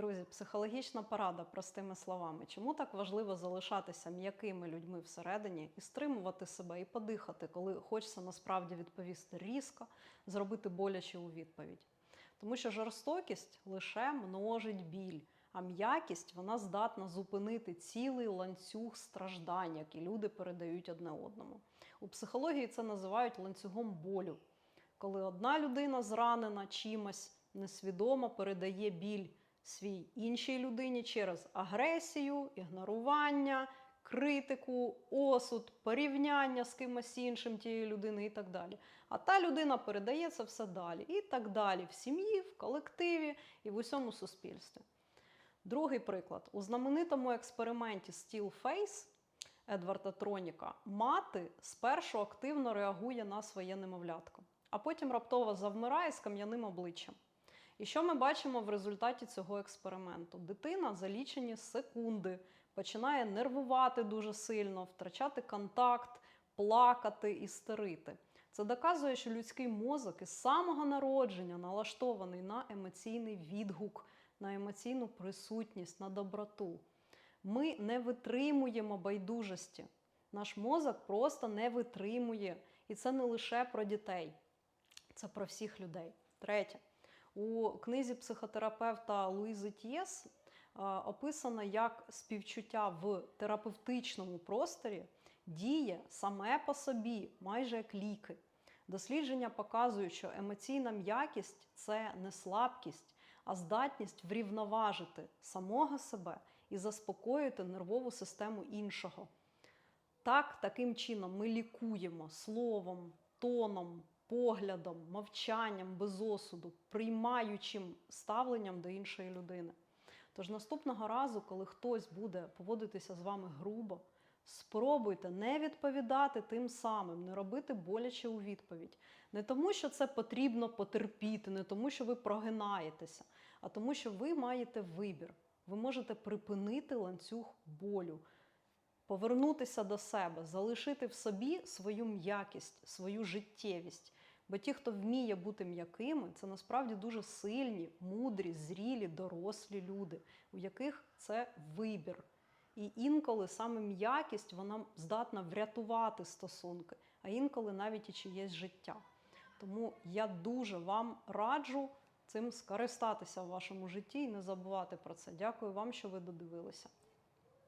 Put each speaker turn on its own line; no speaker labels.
Друзі, психологічна порада простими словами. Чому так важливо залишатися м'якими людьми всередині і стримувати себе і подихати, коли хочеться насправді відповісти різко, зробити боляче у відповідь? Тому що жорстокість лише множить біль, а м'якість вона здатна зупинити цілий ланцюг страждань, які люди передають одне одному. У психології це називають ланцюгом болю, коли одна людина зранена чимось несвідомо передає біль свій іншій людині через агресію, ігнорування, критику, осуд, порівняння з кимось іншим тієї людини і так далі. А та людина передає це все далі. І так далі в сім'ї, в колективі і в усьому суспільстві. Другий приклад. У знаменитому експерименті Steel Face Едварда Троніка мати спершу активно реагує на своє немовлятко, а потім раптово завмирає з кам'яним обличчям. І що ми бачимо в результаті цього експерименту? Дитина за лічені секунди починає нервувати дуже сильно, втрачати контакт, плакати, істерити. Це доказує, що людський мозок із самого народження налаштований на емоційний відгук, на емоційну присутність, на доброту. Ми не витримуємо байдужості. Наш мозок просто не витримує. І це не лише про дітей, це про всіх людей. Третє. У книзі психотерапевта Луїзи Тієс е, описано, як співчуття в терапевтичному просторі діє саме по собі, майже як ліки. Дослідження показують, що емоційна м'якість це не слабкість, а здатність врівноважити самого себе і заспокоїти нервову систему іншого. Так, таким чином ми лікуємо словом, тоном, поглядом, мовчанням без осуду, приймаючим ставленням до іншої людини. Тож наступного разу, коли хтось буде поводитися з вами грубо, спробуйте не відповідати тим самим, не робити боляче у відповідь. Не тому, що це потрібно потерпіти, не тому, що ви прогинаєтеся, а тому, що ви маєте вибір. Ви можете припинити ланцюг болю повернутися до себе, залишити в собі свою м'якість, свою життєвість. Бо ті, хто вміє бути м'якими, це насправді дуже сильні, мудрі, зрілі, дорослі люди, у яких це вибір. І інколи саме м'якість вона здатна врятувати стосунки, а інколи навіть і чиєсь життя. Тому я дуже вам раджу цим скористатися в вашому житті і не забувати про це. Дякую вам, що ви додивилися.